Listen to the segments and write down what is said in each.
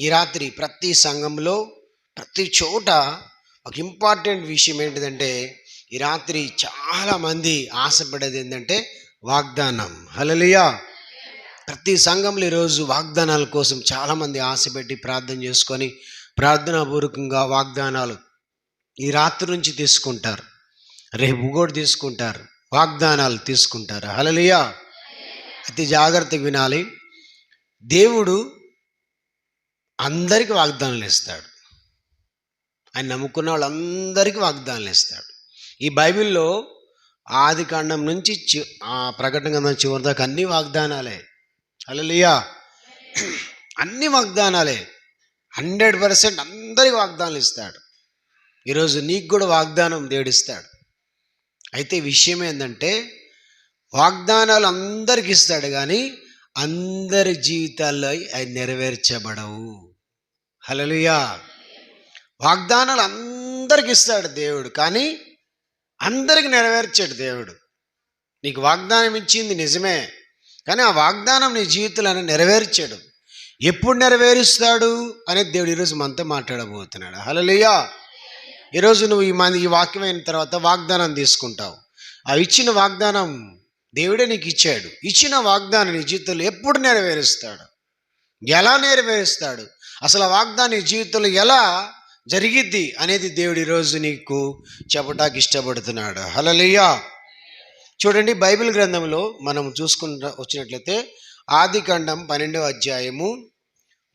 ఈ రాత్రి ప్రతి సంఘంలో ప్రతి చోట ఒక ఇంపార్టెంట్ విషయం ఏంటిదంటే ఈ రాత్రి చాలామంది ఆశపడేది ఏంటంటే వాగ్దానం. హలలియా ప్రతి సంఘంలో ఈరోజు వాగ్దానాల కోసం చాలామంది ఆశపెట్టి ప్రార్థన చేసుకొని ప్రార్థనాపూర్వకంగా వాగ్దానాలు ఈ రాత్రి నుంచి తీసుకుంటారు. రేపు కూడా తీసుకుంటారు. వాగ్దానాలు తీసుకుంటారు. హలలియా అతి జాగ్రత్తగా వినాలి. దేవుడు అందరికి వాగ్దానాలు ఇస్తాడు. ఆయన నమ్ముకున్న వాళ్ళందరికీ వాగ్దానాలు ఇస్తాడు. ఈ బైబిల్లో ఆది కాండం నుంచి చి ఆ ప్రకటన కదా చివరి దాకా అన్ని వాగ్దానాలే. అలలియా అన్ని వాగ్దానాలే. హండ్రెడ్ పర్సెంట్ అందరికి వాగ్దానాలు ఇస్తాడు. ఈరోజు నీకు కూడా వాగ్దానం దేవుడిస్తాడు అయితే విషయం ఏంటంటే వాగ్దానాలు అందరికి ఇస్తాడు కానీ అందరి జీవితాల్లో అవి నెరవేర్చబడవు. హలలుయా వాగ్దానాలు అందరికి ఇస్తాడు దేవుడు కానీ అందరికి నెరవేర్చాడు దేవుడు. నీకు వాగ్దానం ఇచ్చింది నిజమే కానీ ఆ వాగ్దానం నీ జీవితంలో నెరవేర్చాడు. ఎప్పుడు నెరవేరుస్తాడు అనేది దేవుడు ఈరోజు మనతో మాట్లాడబోతున్నాడు. హలలుయా ఈరోజు నువ్వు ఈ మంది ఈ వాక్యం అయిన తర్వాత వాగ్దానం తీసుకుంటావు. ఆ ఇచ్చిన వాగ్దానం దేవుడే నీకు ఇచ్చాడు. ఇచ్చిన వాగ్దానం నీ జీవితంలో ఎప్పుడు నెరవేరుస్తాడు? ఎలా నెరవేరుస్తాడు? అసలు ఆ వాగ్దానం జీవితంలో ఎలా జరిగిద్ది అనేది దేవుడు ఈరోజు నీకు చెప్పటానికి ఇష్టపడుతున్నాడు. హలలియా చూడండి బైబిల్ గ్రంథంలో మనం చూసుకుంటా వచ్చినట్లయితే ఆది ఖండం పన్నెండవ అధ్యాయము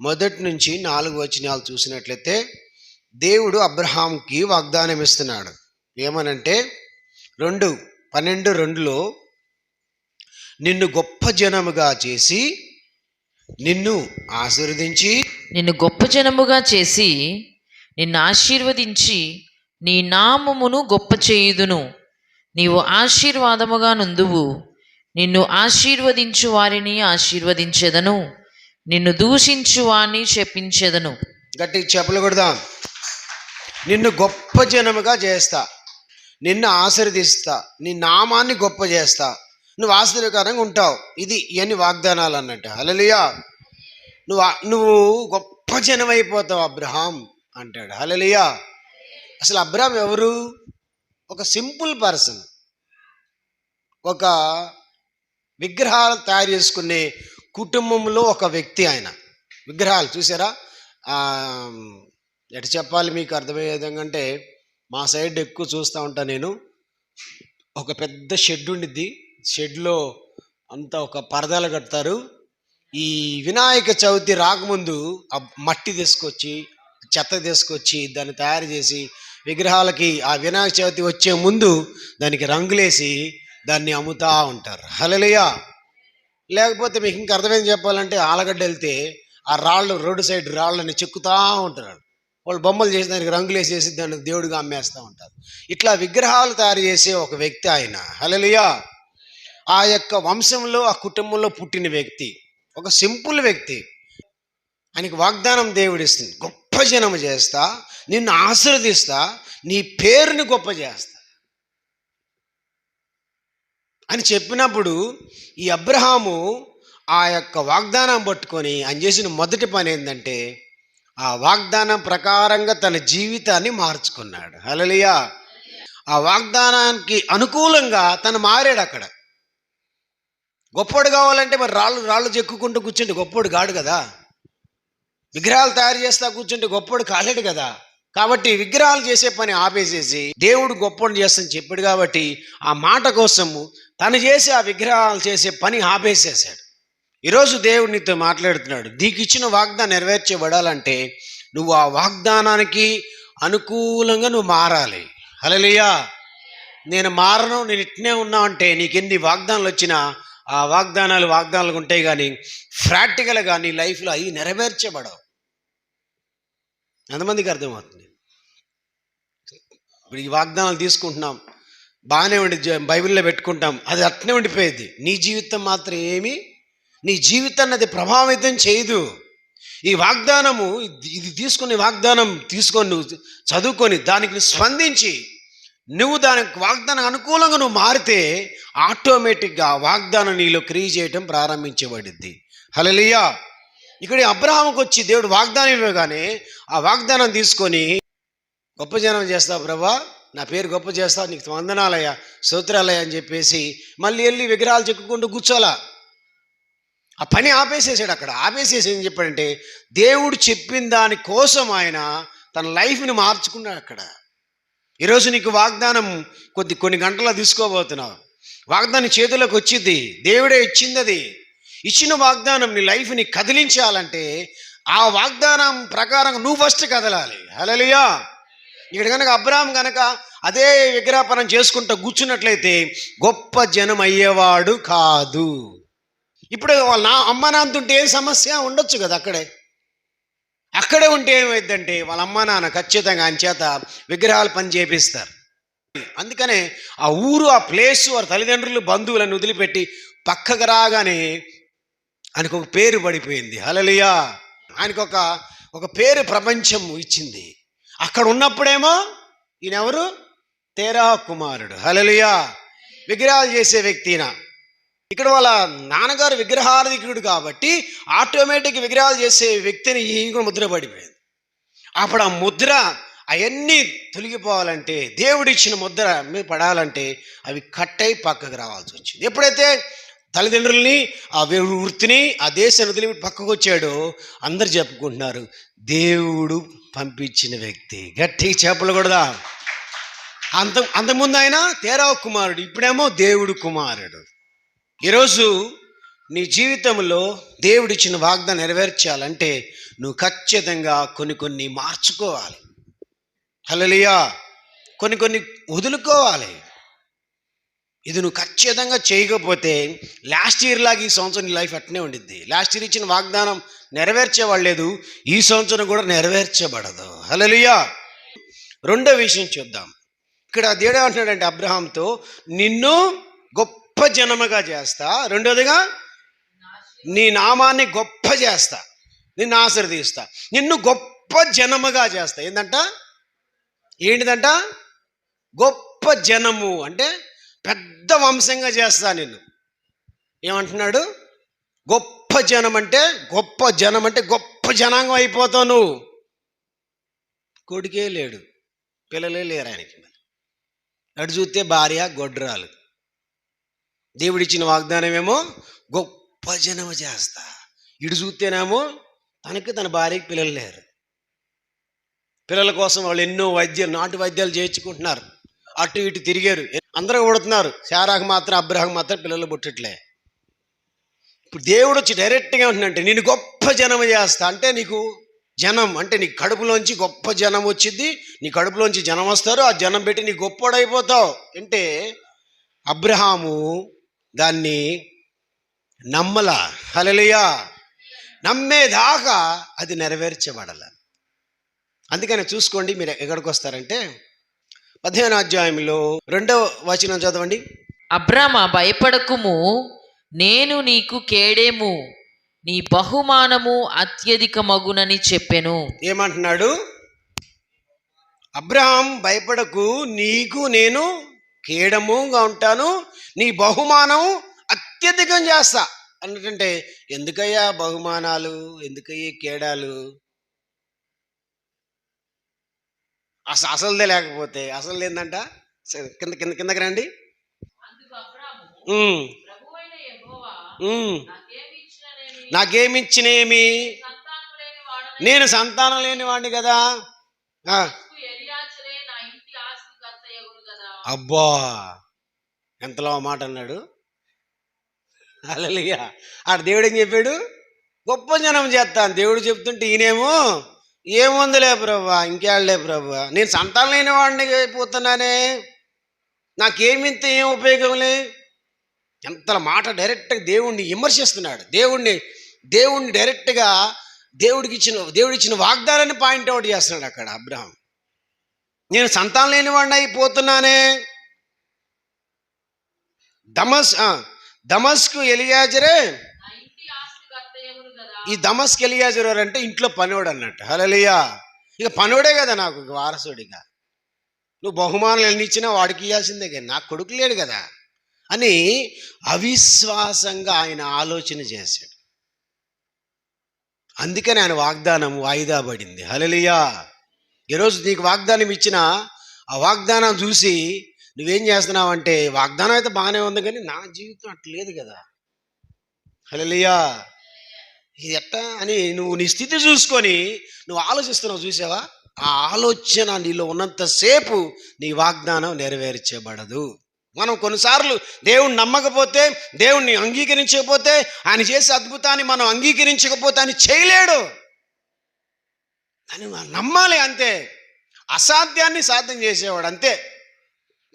మొదటి నుంచి నాలుగు వచనాలు చూసినట్లయితే దేవుడు అబ్రహాంకి వాగ్దానం ఇస్తున్నాడు. ఏమనంటే రెండు పన్నెండు రెండులో నిన్ను గొప్ప జనముగా చేసి నిన్ను ఆశీర్వదించి నిన్ను గొప్ప జనముగా చేసి నిన్ను ఆశీర్వదించి నీ నామమును గొప్ప చేయుదును. నీవు ఆశీర్వాదముగా నుందువు. నిన్ను ఆశీర్వదించు వారిని ఆశీర్వదించెదను. నిన్ను దూషించు వారిని చెప్పించెదను గట్టి చెప్పులు కొడదాం. నిన్ను గొప్ప జనముగా చేస్తా. నిన్ను ఆశీర్దిస్తా నీ నామాన్ని గొప్ప చేస్తా. నువ్వు ఆశ్చర్యకరంగా ఉంటావు. ఇది ఇవన్నీ వాగ్దానాలు అన్నట్టు. హలలియా నువ్వు నువ్వు గొప్ప జనం అయిపోతావు అబ్రహాం అంటాడు. హలలియా అసలు అబ్రహాం ఎవరు? ఒక సింపుల్ పర్సన్. ఒక విగ్రహాలు తయారు చేసుకునే కుటుంబంలో ఒక వ్యక్తి ఆయన. విగ్రహాలు చూసారా? ఎటు చెప్పాలి మీకు అర్థమయ్యే విధంగా అంటే మా సైడ్ ఎక్కువ చూస్తూ ఉంటాను నేను. ఒక పెద్ద షెడ్ ఉండిద్ది. షెడ్లో అంతా ఒక పరదాలు కడతారు. ఈ వినాయక చవితి రాకముందు ఆ మట్టి తీసుకొచ్చి చెత్త తీసుకొచ్చి దాన్ని తయారు చేసి విగ్రహాలకి ఆ వినాయక చవితి వచ్చే ముందు దానికి రంగులేసి దాన్ని అమ్ముతా ఉంటారు. హలలియా లేకపోతే మీకు ఇంకా అర్థమైంది చెప్పాలంటే ఆలగడ్డ వెళ్తే ఆ రాళ్ళు రోడ్డు సైడ్ రాళ్ళని చెక్కుతూ ఉంటారు. వాళ్ళు బొమ్మలు చేసి దానికి రంగులు వేసేసి దాన్ని దేవుడిగా అమ్మేస్తూ ఉంటారు. ఇట్లా విగ్రహాలు తయారు చేసే ఒక వ్యక్తి ఆయన. హలలియా ఆ యొక్క వంశంలో ఆ కుటుంబంలో పుట్టిన వ్యక్తి. ఒక సింపుల్ వ్యక్తి. ఆయనకి వాగ్దానం దేవుడిస్తుంది. గొప్ప జనము చేస్తా నిన్ను ఆశీర్వదిస్తా నీ పేరుని గొప్ప చేస్తా. అని చెప్పినప్పుడు ఈ అబ్రహాము ఆ యొక్క వాగ్దానం పట్టుకొని ఆయన చేసిన మొదటి పని ఏంటంటే ఆ వాగ్దానం ప్రకారంగా తన జీవితాన్ని మార్చుకున్నాడు. హలలియా ఆ వాగ్దానానికి అనుకూలంగా తను మారాడు అక్కడ. గొప్పోడు కావాలంటే మరి రాళ్ళు రాళ్ళు చెక్కుకుంటూ కూర్చుంటే గొప్పోడు కాడు కదా. విగ్రహాలు తయారు చేస్తా కూర్చుంటే గొప్పోడు కాలేడు కదా. కాబట్టి విగ్రహాలు చేసే పని ఆపేసేసి దేవుడు గొప్పని చేస్తని చెప్పాడు కాబట్టి ఆ మాట కోసము తను చేసి ఆ విగ్రహాలు చేసే పని ఆపేసేసాడు ఈరోజు దేవుడు నీతో మాట్లాడుతున్నాడు. నీకు ఇచ్చిన వాగ్దానం నెరవేర్చబడాలంటే నువ్వు ఆ వాగ్దానానికి అనుకూలంగా నువ్వు మారాలి. హలలియా నేను మారను నేను ఇట్నే ఉన్నావు అంటే నీకు ఎన్ని వాగ్దానాలు వచ్చినా ఆ వాగ్దానాలు వాగ్దానాలు ఉంటాయి కానీ ప్రాక్టికల్గా నీ లైఫ్లో అవి నెరవేర్చబడవు. ఎంతమందికి అర్థమవుతుంది? ఇప్పుడు ఈ వాగ్దానాలు తీసుకుంటున్నాం బాగానే ఉండి జ- బైబిల్లో పెట్టుకుంటాం అది అట్నే ఉండిపోయేది. నీ జీవితం మాత్రం ఏమి నీ జీవితాన్ని అది ప్రభావితం చేయదు. ఈ వాగ్దానము ఇది- ఇది తీసుకుని వాగ్దానం తీసుకొని నువ్వు చదువుకొని దానికి స్పందించి నువ్వు దానికి వాగ్దానం అనుకూలంగా నువ్వు మారితే ఆటోమేటిక్గా వాగ్దానం నీలో క్రియ చేయటం ప్రారంభించబడిద్ది. హలలియా ఇక్కడ అబ్రహాంకి వచ్చి దేవుడు వాగ్దానం ఇవ్వగానే ఆ వాగ్దానం తీసుకొని గొప్ప జనం చేస్తావు ప్రభా నా పేరు గొప్ప చేస్తావు నీకు వందనాలయ్యా స్తోత్రాలయ్యా అని చెప్పేసి మళ్ళీ వెళ్ళి విగ్రహాలు చెక్కుకుంటూ కూర్చోలా. ఆ పని ఆపేసేసాడు అక్కడ. ఆపేసేసి ఏం చెప్పాడంటే దేవుడు చెప్పిన దాని కోసం ఆయన తన లైఫ్ని మార్చుకున్నాడు అక్కడ. ఈరోజు నీకు వాగ్దానం కొద్ది కొన్ని గంటల్లో తీసుకోబోతున్నావు. వాగ్దానం చేతిలోకి వచ్చింది. దేవుడే ఇచ్చింది అది ఇచ్చిన వాగ్దానం నీ లైఫ్ని కదిలించాలంటే ఆ వాగ్దానం ప్రకారం నువ్వు ఫస్ట్ కదలాలి. హలలియా ఇక్కడ కనుక అబ్రాహం కనుక అదే విగ్రహపనం చేసుకుంటూ కూర్చున్నట్లయితే గొప్ప జనం అయ్యేవాడు కాదు. ఇప్పుడు వాళ్ళ నా అమ్మ నాన్నతో ఏం సమస్య? ఉండొచ్చు కదా అక్కడే. అక్కడే ఉంటే ఏమైందంటే వాళ్ళ అమ్మ నాన్న ఖచ్చితంగా ఆయన చేత విగ్రహాలు పని చేపిస్తారు. అందుకనే ఆ ఊరు ఆ ప్లేసు వారి తల్లిదండ్రులు బంధువులను వదిలిపెట్టి పక్కకు రాగానే ఆయనకు ఒక పేరు పడిపోయింది. హలలియా ఆయనకు ఒక ఒక పేరు ప్రపంచం ఇచ్చింది. అక్కడ ఉన్నప్పుడేమో ఈయనెవరు? తేరా కుమారుడు. హలలియా విగ్రహాలు చేసే వ్యక్తిన ఇక్కడ వాళ్ళ నాన్నగారు విగ్రహాధికుడు కాబట్టి ఆటోమేటిక్ విగ్రహాలు చేసే వ్యక్తిని ఇంకొక కూడా ముద్ర పడిపోయింది. అప్పుడు ఆ ముద్ర అవన్నీ తొలగిపోవాలంటే దేవుడిచ్చిన ముద్ర మీద పడాలంటే అవి కట్టై పక్కకు రావాల్సి వచ్చింది. ఎప్పుడైతే తల్లిదండ్రుల్ని ఆ వృత్తిని ఆ దేశాన్ని వదిలి పక్కకు వచ్చాడో అందరు చెప్పుకుంటున్నారు దేవుడు పంపించిన వ్యక్తి. గట్టిగా చెప్పకూడదా అంత అంతకుముందు ఆయన తేరావు కుమారుడు ఇప్పుడేమో దేవుడు కుమారుడు. ఈరోజు నీ జీవితంలో దేవుడిచ్చిన వాగ్దానం నెరవేర్చాలంటే నువ్వు ఖచ్చితంగా కొన్ని కొన్ని మార్చుకోవాలి. హలలియా కొన్ని కొన్ని వదులుకోవాలి. ఇది నువ్వు ఖచ్చితంగా చేయకపోతే లాస్ట్ ఇయర్ లాగా ఈ సంవత్సరం నీ లైఫ్ అట్నే ఉండిద్ది. లాస్ట్ ఇయర్ ఇచ్చిన వాగ్దానం నెరవేర్చేవాళ్ళు లేదు. ఈ సంవత్సరం కూడా నెరవేర్చబడదు. హలలియా రెండో విషయం చూద్దాం. ఇక్కడ దేవుడు అంటున్నాడంటే అబ్రహాంతో నిన్ను గొప్ప గొప్ప జనముగా చేస్తా. రెండోదిగా నీ నామాన్ని గొప్ప చేస్తా. నిన్ను ఆశీర్వదిస్తా. నిన్ను గొప్ప జనముగా చేస్తా. ఏంటంట ఏంటిదంట? గొప్ప జనము అంటే పెద్ద వంశంగా చేస్తా నిన్ను. ఏమంటున్నాడు? గొప్ప జనం అంటే గొప్ప జనం అంటే గొప్ప జనాంగం అయిపోతావు నువ్వు. కొడుకే లేడు. పిల్లలే లేరు ఆయనకి అటు చూస్తే భార్య గొడ్రాలు. దేవుడిచ్చిన వాగ్దానం ఏమో గొప్ప జనము చేస్తా. ఇటు చూస్తేనేమో తనకి తన భార్యకి పిల్లలు లేరు. పిల్లల కోసం వాళ్ళు ఎన్నో వైద్యాలు నాటు వైద్యాలు చేయించుకుంటున్నారు. అటు ఇటు తిరిగారు. అందరూ కొడుతున్నారు. శారాకు మాత్రం అబ్రహం మాత్రం పిల్లలు పుట్టట్లే. ఇప్పుడు దేవుడు వచ్చి డైరెక్ట్గా ఉంటుందంటే నేను గొప్ప జనం చేస్తా. అంటే నీకు జనం అంటే నీ కడుపులోంచి గొప్ప జనం వచ్చింది నీ కడుపులోంచి జనం వస్తారు. ఆ జనం పెట్టి నీ గొప్పోడైపోతావు. అంటే అబ్రహాము దాన్ని నమ్మల. హలలియా నమ్మేదాకా అది నెరవేర్చబడాల. అందుకని చూసుకోండి మీరు ఎక్కడికి వస్తారంటే పదిహేను అధ్యాయంలో రెండవ వచనం చదవండి. అబ్రామ భయపడకుము. నేను నీకు కేడేము. నీ బహుమానము అత్యధిక మగునని చెప్పెను. ఏమంటున్నాడు? అబ్రహాం భయపడకు. నీకు నేను కీడముగా ఉంటాను నీ బహుమానం అత్యధికం చేస్తా. అన్నట్టంటే ఎందుకయ్యా బహుమానాలు? ఎందుకయ్యే కేడాలు? అసలు అసలుదే లేకపోతే అసలు ఏందంట కింద కింద కిందకి రండి. నాకేమిచ్చినేమి? నేను సంతానం లేని వాడిని కదా. అబ్బా! ఎంతలో మాట అన్నాడు? అలలియా ఆడ దేవుడు ఏం చెప్పాడు? గొప్ప జనం చేస్తాను. దేవుడు చెప్తుంటే ఈయనేమో ఏముందిలే ప్రభా? ఇంకేళ్ళే ప్రభా? నేను సంతానం లేని వాడిని అయిపోతున్నానే. నాకేమింత ఏం ఉపయోగంలే ఎంత మాట డైరెక్ట్గా దేవుణ్ణి విమర్శిస్తున్నాడు. దేవుణ్ణి దేవుణ్ణి డైరెక్ట్గా దేవుడికి ఇచ్చిన దేవుడిచ్చిన వాగ్దానాన్ని పాయింట్ అవుట్ చేస్తున్నాడు అక్కడ అబ్రహం. నేను సంతానం లేని వాడిని అయిపోతున్నానే. దమస్ ఆ, దమస్కు ఎలియాజరే. ఈ దమస్క్ ఎలియాజరు అంటే ఇంట్లో పనివాడు అన్నట్టు. హలలియా ఇక పనివాడే కదా నాకు వారసుడిగా నువ్వు బహుమానం ఎన్ని ఇచ్చినా వాడికి ఇవ్వాల్సిందే కదా నాకు కొడుకు లేడు కదా. అని అవిశ్వాసంగా ఆయన ఆలోచన చేశాడు. అందుకని ఆయన వాగ్దానం వాయిదా పడింది. హలలియా ఈరోజు నీకు వాగ్దానం ఇచ్చిన ఆ వాగ్దానం చూసి నువ్వేం చేస్తున్నావంటే వాగ్దానం అయితే బాగానే ఉంది కానీ నా జీవితం అట్లేదు లేదు కదా. హలలియా ఇది ఎట్టా అని నువ్వు నీ స్థితి చూసుకొని నువ్వు ఆలోచిస్తున్నావు చూసావా? ఆ ఆలోచన నీలో ఉన్నంతసేపు నీ వాగ్దానం నెరవేర్చబడదు. మనం కొన్నిసార్లు దేవుణ్ణి నమ్మకపోతే దేవుణ్ణి అంగీకరించకపోతే ఆయన చేసే అద్భుతాన్ని మనం అంగీకరించకపోతే ఆయన చేయలేడు. అని నమ్మాలి అంతే. అసాధ్యాన్ని సాధ్యం చేసేవాడు అంతే.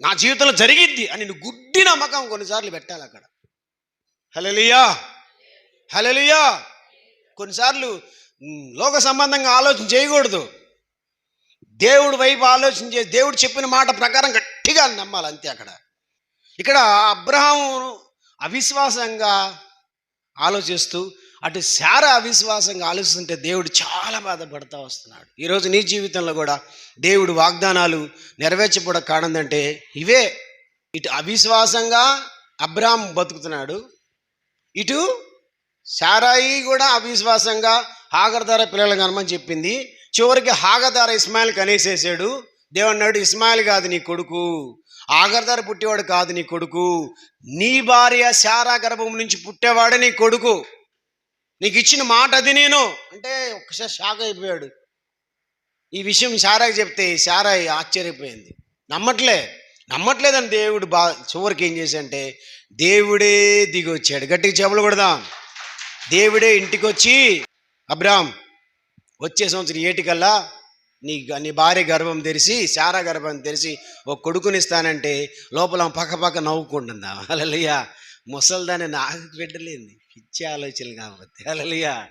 నా జీవితంలో జరిగిద్ది అని నేను గుడ్డి నమ్మకం కొన్నిసార్లు పెట్టాలి అక్కడ. హలలియా హలలియా కొన్నిసార్లు లోక సంబంధంగా ఆలోచన చేయకూడదు. దేవుడు వైపు ఆలోచన చేసి దేవుడు చెప్పిన మాట ప్రకారం గట్టిగా నమ్మాలి అంతే అక్కడ. ఇక్కడ అబ్రహాము అవిశ్వాసంగా ఆలోచిస్తూ అటు శార అవిశ్వాసంగా ఆలోచిస్తుంటే దేవుడు చాలా బాధపడతా వస్తున్నాడు. ఈరోజు నీ జీవితంలో కూడా దేవుడు వాగ్దానాలు నెరవేర్చబడ కాడందంటే ఇవే. ఇటు అవిశ్వాసంగా అబ్రామ్ బతుకుతున్నాడు. ఇటు శారాయి కూడా అవిశ్వాసంగా హాగర్ధార పిల్లలు కనమని చెప్పింది. చివరికి హాగదార ఇస్మాయిల్ కనేసేసాడు. దేవుడు ఇస్మాయిల్ కాదు నీ కొడుకు. ఆగర్దార పుట్టేవాడు కాదు నీ కొడుకు. నీ భార్య శారా గర్భం నుంచి పుట్టేవాడు నీ కొడుకు. నీకు ఇచ్చిన మాట అది నేను. అంటే ఒక్కసారి షాక్ అయిపోయాడు. ఈ విషయం శారాకి చెప్తే శారా ఆశ్చర్యపోయింది. నమ్మట్లే. నమ్మట్లేదని దేవుడు బా చివరికి ఏం చేశాడంటే దేవుడే దిగి వచ్చాడు గట్టిగా చెప్పులు కొడదాం. దేవుడే ఇంటికి వచ్చి అబ్రామ్ వచ్చే సంవత్సరం ఏటికల్లా నీ నీ భార్య గర్భం తెరిచి శారా గర్భం తెరిచి ఒక కొడుకునిస్తానంటే లోపల పక్క పక్క నవ్వుకుంటుందా? అలలియా. ముసల్దాన్ని నాకు బిడ్డలేంది పిచ్చి ఆలోచనలు కాబట్టి. అలలియా.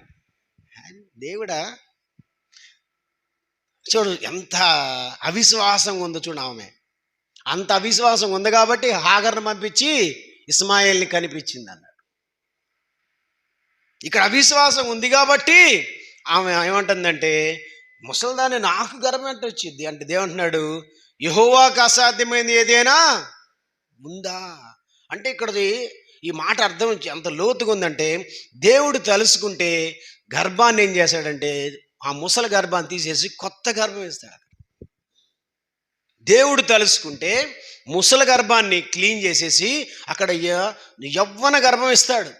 దేవుడా చూడు ఎంత అవిశ్వాసం ఉందో చూడు ఆమె. అంత అవిశ్వాసం ఉంది కాబట్టి హాగర్ను పంపించి ఇస్మాయిల్ని కనిపించింది అన్నాడు. ఇక్కడ అవిశ్వాసం ఉంది కాబట్టి ఆమె ఏమంటుందంటే ముసల్దాన్ని నాకు గర్భం వచ్చింది? అంటే దేవంటున్నాడు యహోవాకు అసాధ్యమైంది ఏదైనా ఉందా? అంటే ఇక్కడది ఈ మాట అర్థం ఎంత లోతుగా ఉందంటే దేవుడు తలుసుకుంటే గర్భాన్ని ఏం చేశాడంటే ఆ ముసలి గర్భాన్ని తీసేసి కొత్త గర్భం ఇస్తాడు దేవుడు తలుసుకుంటే ముసలి గర్భాన్ని క్లీన్ చేసేసి అక్కడ యవ్వన గర్భం ఇస్తాడు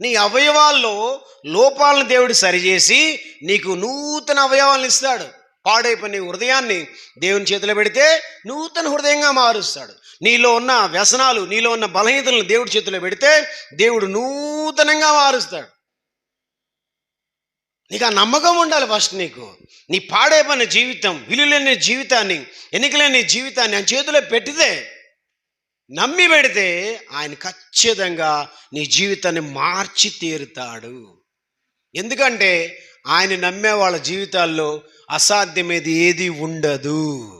నీ అవయవాల్లో లోపాలను దేవుడు సరిచేసి నీకు నూతన అవయవాలను ఇస్తాడు. పాడైపోయిన హృదయాన్ని దేవుని చేతిలో పెడితే నూతన హృదయంగా మారుస్తాడు. నీలో ఉన్న వ్యసనాలు నీలో ఉన్న బలహీనతలను దేవుడి చేతిలో పెడితే దేవుడు నూతనంగా మారుస్తాడు నీకు ఆ నమ్మకం ఉండాలి ఫస్ట్ నీకు. నీ పాడైపోయిన జీవితం విలువలేని జీవితాన్ని ఎన్నికలేని జీవితాన్ని ఆయన చేతిలో పెట్టితే నమ్మి పెడితే ఆయన ఖచ్చితంగా నీ జీవితాన్ని మార్చి తీరుతాడు. ఎందుకంటే ఆయన నమ్మే వాళ్ళ జీవితాల్లో అసాధ్యమేది ఏది ఉండదు.